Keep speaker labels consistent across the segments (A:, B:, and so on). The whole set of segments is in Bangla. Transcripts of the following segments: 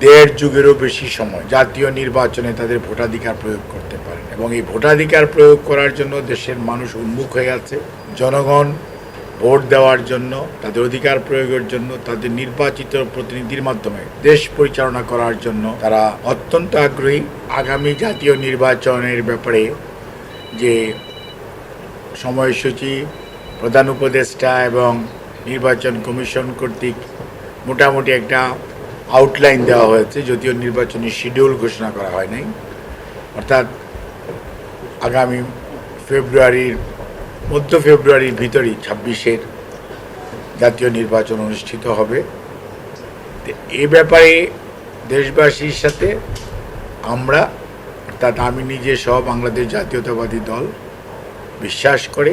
A: দেড় যুগেরও বেশি সময় জাতীয় নির্বাচনে তাদের ভোটাধিকার প্রয়োগ করতে পারেন এবং এই ভোটাধিকার প্রয়োগ করার জন্য দেশের মানুষ উন্মুখ হয়ে আছে। জনগণ ভোট দেওয়ার জন্য, তাদের অধিকার প্রয়োগের জন্য, তাদের নির্বাচিত প্রতিনিধির মাধ্যমে দেশ পরিচালনা করার জন্য তারা অত্যন্ত আগ্রহী। আগামী জাতীয় নির্বাচনের ব্যাপারে যে সময়সূচি, প্রধান উপদেষ্টা এবং নির্বাচন কমিশন কর্তৃক মোটামুটি একটা আউটলাইন দেওয়া হয়েছে যদিও নির্বাচনী শিডিউল ঘোষণা করা হয় নাই অর্থাৎ আগামী ফেব্রুয়ারির, মধ্য ফেব্রুয়ারির ভিতরেই ছাব্বিশের জাতীয় নির্বাচন অনুষ্ঠিত হবে। এ ব্যাপারে দেশবাসীর সাথে আমরা, অর্থাৎ আমি নিজে সহ বাংলাদেশ জাতীয়তাবাদী দল, বিশ্বাস করে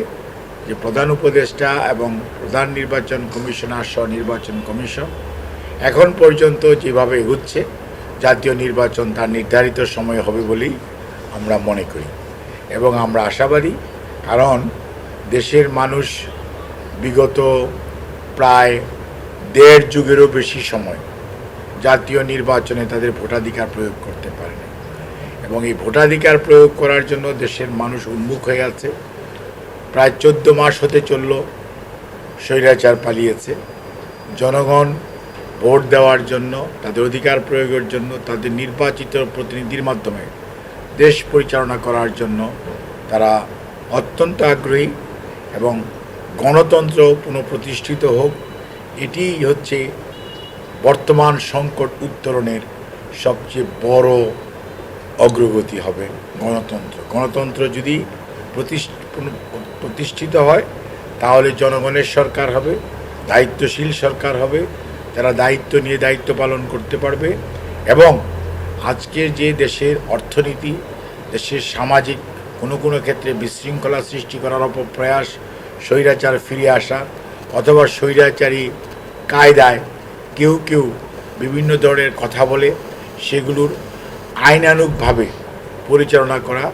A: যে প্রধান উপদেষ্টা এবং প্রধান নির্বাচন কমিশনার সহ নির্বাচন কমিশন এখন পর্যন্ত যেভাবে এগুচ্ছে, জাতীয় নির্বাচন তার নির্ধারিত সময় হবে বলেই আমরা মনে করি। এবং আমরা আশাবাদী, কারণ দেশের মানুষ বিগত প্রায় দেড় যুগেরও বেশি সময় জাতীয় নির্বাচনে তাদের ভোটাধিকার প্রয়োগ করতে পারেনি এবং এই ভোটাধিকার প্রয়োগ করার জন্য দেশের মানুষ উন্মুখ হয়ে আছে। প্রায় চোদ্দ মাস হতে চলল, স্বৈরাচার পালিয়েছে। জনগণ ভোট দেওয়ার জন্য, তাদের অধিকার প্রয়োগের জন্য, তাদের নির্বাচিত প্রতিনিধির মাধ্যমে দেশ পরিচালনা করার জন্য তারা অত্যন্ত আগ্রহী এবং গণতন্ত্র পুনঃপ্রতিষ্ঠিত হোক, এটিই হচ্ছে বর্তমান সংকট উত্তরণের সবচেয়ে বড় অগ্রগতি হবে গণতন্ত্র। গণতন্ত্র যদি প্রতিষ্ঠ- প্রতিষ্ঠিত হয়, তাহলে জনগণের সরকার হবে, দায়িত্বশীল সরকার হবে যারা দায়িত্ব নিয়ে দায়িত্ব পালন করতে পারবে এবং আজকের যে দেশের অর্থনীতি, দেশের সামাজিক কোনো কোনো ক্ষেত্রে বিশৃঙ্খলা সৃষ্টি করার অপপ্রয়াস স্বৈরাচার ফিরে আসা অথবা স্বৈরাচারী কায়দায় কেউ কেউ বিভিন্ন ধরনের কথা বলে সেগুলোর আইনানুগভাবে পরিচালনা করা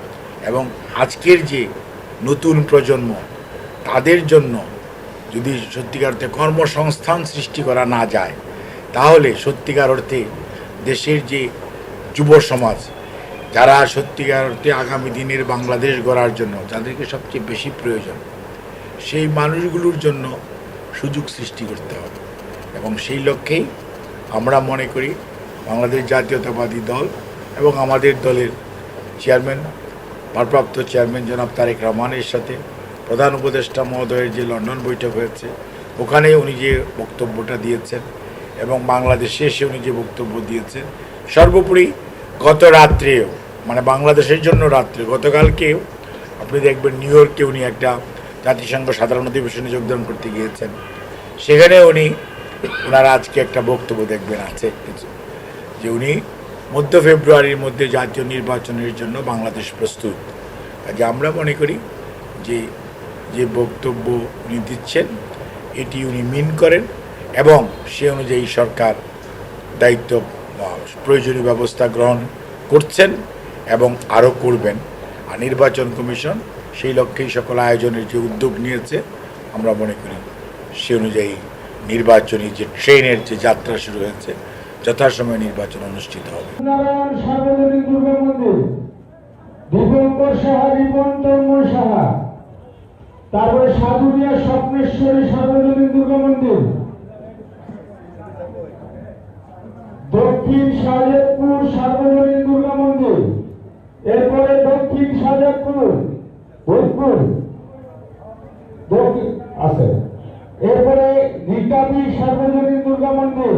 A: এবং আজকের যে নতুন প্রজন্ম, তাদের জন্য যদি সত্যিকার অর্থে কর্মসংস্থান সৃষ্টি করা না যায়, তাহলে সত্যিকার অর্থে দেশের যে যুব সমাজ, যারা সত্যিকার অর্থে আগামী দিনের বাংলাদেশ গড়ার জন্য যাদেরকে সবচেয়ে বেশি প্রয়োজন, সেই মানুষগুলোর জন্য সুযোগ সৃষ্টি করতে হবে। এবং সেই লক্ষ্যেই আমরা মনে করি বাংলাদেশ জাতীয়তাবাদী দল এবং আমাদের দলের চেয়ারম্যান, ভারপ্রাপ্ত চেয়ারম্যান জনাব তারেক রহমানের সাথে প্রধান উপদেষ্টা মহোদয়ের যে লন্ডন বৈঠক হয়েছে ওখানে উনি যে বক্তব্যটা দিয়েছেন এবং বাংলাদেশে এসে উনি যে বক্তব্য দিয়েছেন, সর্বোপরি গত রাত্রেও মানে বাংলাদেশের জন্য রাত্রে, গতকালকেও আপনি দেখবেন নিউ ইয়র্কে উনি একটা জাতিসংঘ সাধারণ অধিবেশনে যোগদান করতে গিয়েছেন। সেখানে উনি, ওনার আজকে একটা বক্তব্য দেখবেন আছে, কিছু। যে উনি মধ্য ফেব্রুয়ারির মধ্যে জাতীয় নির্বাচনের জন্য বাংলাদেশ প্রস্তুত। কাজে আমরা মনে করি যে যে বক্তব্য উনি দিচ্ছেন, এটি উনি মিন করেন এবং সে অনুযায়ী সরকার দায়িত্ব প্রয়োজনীয় ব্যবস্থা গ্রহণ করছেন এবং আরও করবেন। আর নির্বাচন কমিশন সেই লক্ষ্যেই সকল আয়োজনের যে উদ্যোগ নিয়েছে, আমরা মনে করি সে অনুযায়ী নির্বাচনী যে ট্রেনের যে যাত্রা শুরু হয়েছে, যথাসময়ে নির্বাচন অনুষ্ঠিত হবে
B: নারায়ণ সার্বজনীন দুর্গা মন্দির দীপঙ্কর সাহা রিপন তন্ময় সাহা তারপরে সাধুরিয়া স্বপ্নেশ্বরী সার্বজনীন দুর্গা মন্দির। দক্ষিণ শাহজাদপুর সার্বজনীন দুর্গা মন্দির। এরপরে দক্ষিণ শাহজাদপুর, ভোজপুর। আছে। এরপরে গীতাবি সার্বজনীন দুর্গা মন্দির।